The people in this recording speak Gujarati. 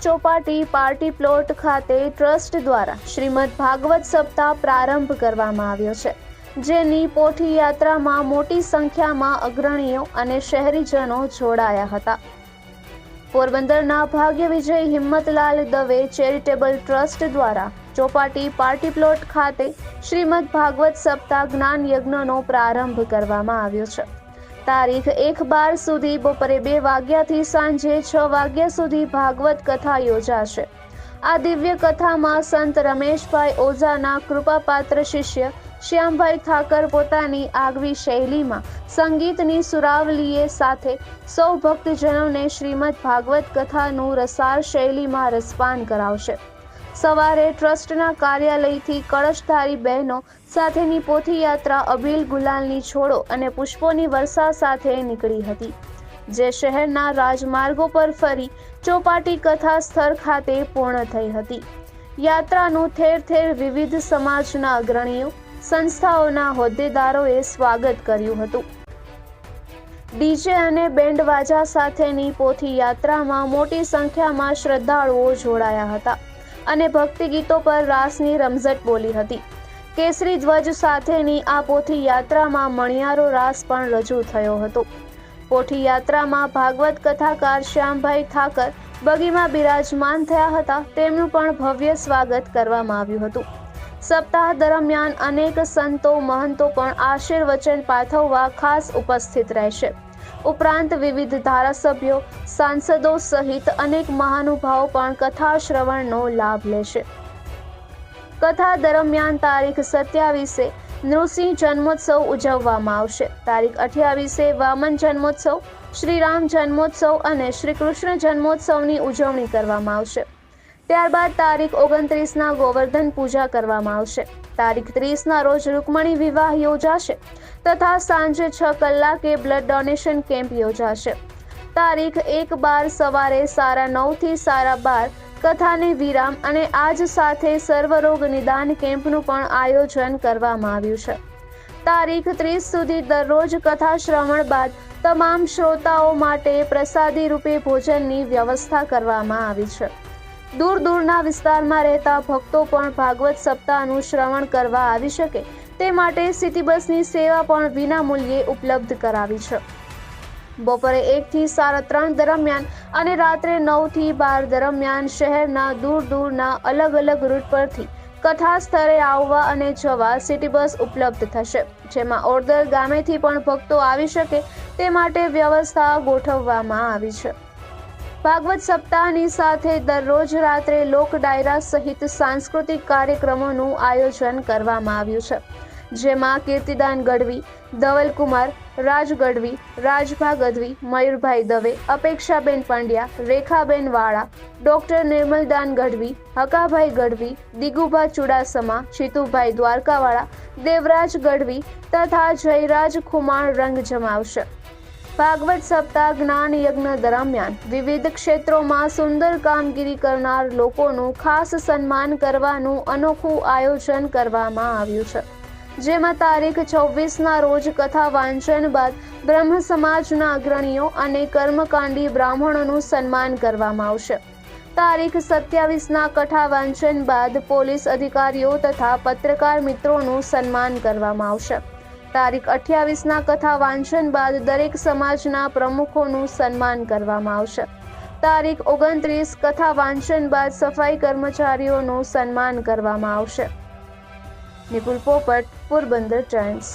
ચોપાટી પાર્ટી પ્લોટ ખાતે ટ્રસ્ટ દ્વારા શ્રીમદ ભાગવત સપ્તાહ પ્રારંભ કરવામાં આવ્યો છે, જેની પોઠી યાત્રામાં મોટી સંખ્યામાં અગ્રણીઓ અને શહેરીજનો જોડાયા હતા. પોરબંદરના ભાગ્ય વિજય હિંમતલાલ દવે ચેરિટેબલ ટ્રસ્ટ દ્વારા ચોપાટી પાર્ટી પ્લોટ ખાતે શ્રીમદ ભાગવત સપ્તાહ જ્ઞાન યજ્ઞનો પ્રારંભ કરવામાં આવ્યો છે. તારીખ એક બાર સુધી બપોરે બે વાગ્યાથી સાંજે છ વાગ્યા સુધી ભાગવત કથા યોજાશે. આ દિવ્ય કથામાં સંત રમેશભાઈ ઓઝાના કૃપાપાત્ર શિષ્ય શ્યામભાઈ ઠાકર પોતાની આગવી શૈલીમાં સંગીતની સુરાવલીએ સાથે સૌ ભક્તજનોને શ્રીમદ ભાગવત કથાનું રસાળ શૈલીમાં રસપાન કરાવશે. સવારે ટ્રસ્ટના કાર્યાલયથી કળશધારી બહેનો સાથેની પોથી યાત્રા અબીલ ગુલાલની છોડો અને પુષ્પોની વર્ષા સાથે નીકળી હતી. જે શહેરના રાજમાર્ગો પર ફરી ચોપાટી કથા સ્થળ ખાતે પૂર્ણ થઈ હતી. યાત્રાનું ઠેર ઠેર વિવિધ સમાજના અગ્રણીઓ, સંસ્થાઓના હોદ્દેદારોએ સ્વાગત કર્યું હતું. ડીજે અને બેન્ડ વાજા સાથેની પોથી યાત્રામાં મોટી સંખ્યામાં શ્રદ્ધાળુઓ જોડાયા હતા અને ભક્તિ ગીતો પર રાસની રમઝટ બોલી હતી. કેસરી ધ્વજ સાથેની આ પોથી યાત્રામાં મણિયારો રાસ પણ રજૂ થયો હતો. પોથી યાત્રામાં ભાગવત કથાકાર શ્યામભાઈ ઠાકર બગીમાં બિરાજમાન થયા હતા. તેમનું પણ ભવ્ય સ્વાગત કરવામાં આવ્યું હતું. સપ્તાહ દરમિયાન અનેક સંતો, મહંતો પણ આશીર્વચન પાઠવવા ખાસ ઉપસ્થિત રહેશે. ઉપરાંત વિવિધ ધારાસભ્યો, સાંસદો સહિત અનેક મહાનુભાવો પણ કથા શ્રવણનો લાભ લેશે. કથા દરમિયાન તારીખ સત્યાવીસે નૃસિંહ જન્મોત્સવ ઉજવવામાં આવશે. તારીખ અઠ્યાવીસે વામન જન્મોત્સવ, શ્રીરામ જન્મોત્સવ અને શ્રી કૃષ્ણ જન્મોત્સવની ઉજવણી કરવામાં આવશે. ત્યારબાદ તારીખ ઓગણત્રીસના ગોવર્ધન પૂજા કરવામાં આવશે. તારીખ ત્રીસના રોજ રૂકમણી વિવાહ યોજાશે તથા સાંજે છ કલાકે બ્લડ ડોનેશન કેમ્પ યોજાશે. તારીખ એક બાર સવારે સારા નવથી સારા બાર કથાને વિરામ અને આજ સાથે સર્વરોગ નિદાન કેમ્પનું પણ આયોજન કરવામાં આવ્યું છે. તારીખ ત્રીસ સુધી દરરોજ કથા શ્રવણ બાદ તમામ શ્રોતાઓ માટે પ્રસાદી રૂપે ભોજનની વ્યવસ્થા કરવામાં આવી છે. દૂર દૂરના વિસ્તારમાં રહેતા ભક્તો પણ ભાગવત સપ્તાહનું શ્રવણ કરવા આવી શકે તે માટે સિટી બસની સેવા પણ વિના મૂલ્યે ઉપલબ્ધ કરાવી છે. બપોરે એકથી સાડા ત્રણ દરમિયાન અને રાત્રે નવથી બાર દરમિયાન શહેરના દૂર દૂરના અલગ અલગ રૂટ પરથી કથા સ્થળે આવવા અને જવા સિટી બસ ઉપલબ્ધ થશે, જેમાં ઓરદર ગામેથી પણ ભક્તો આવી શકે તે માટે વ્યવસ્થા ગોઠવવામાં આવી છે. ભાગવત સપ્તાહની સાથે દરરોજ રાત્રે લોક ડાયરા સહિત સાંસ્કૃતિક કાર્યક્રમોનું આયોજન કરવામાં આવ્યું છે. જેમાં કીર્તિદાન ગઢવી, ધવલકુમાર, રાજ ગઢવી, રાજભા ગઢવી, મયુરભાઈ દવે, અપેક્ષાબેન પંડ્યા, રેખાબેન વાળા, ડોક્ટર નિર્મલદાન ગઢવી, હકાભાઈ ગઢવી, દિગુભા ચુડાસમા, ચિતુભાઈ દ્વારકાવાળા, દેવરાજ ગઢવી તથા જયરાજ ખુમાણ રંગ જમાવશે. ભાગવત સપ્તાહ જ્ઞાન યજ્ઞ દરમિયાન વિવિધ ક્ષેત્રોમાં સુંદર કામગીરી કરનાર લોકોનું ખાસ સન્માન કરવાનું અનોખું આયોજન કરવામાં આવ્યું છે. જેમાં તારીખ છવ્વીસના રોજ કથા વાંચન બાદ બ્રહ્મ સમાજના અગ્રણીઓ અને કર્મકાંડી બ્રાહ્મણોનું સન્માન કરવામાં આવશે. તારીખ સત્યાવીસના કથા વાંચન બાદ પોલીસ અધિકારીઓ તથા પત્રકાર મિત્રોનું સન્માન કરવામાં આવશે. તારીખ અઠ્યાવીસના કથા વાંચન બાદ દરેક સમાજના પ્રમુખોનું સન્માન કરવામાં આવશે. તારીખ ઓગણત્રીસ કથા વાંચન બાદ સફાઈ કર્મચારીઓનું સન્માન કરવામાં આવશે. નિપુલ પોપટ પોરબંદર ટાઈમ્સ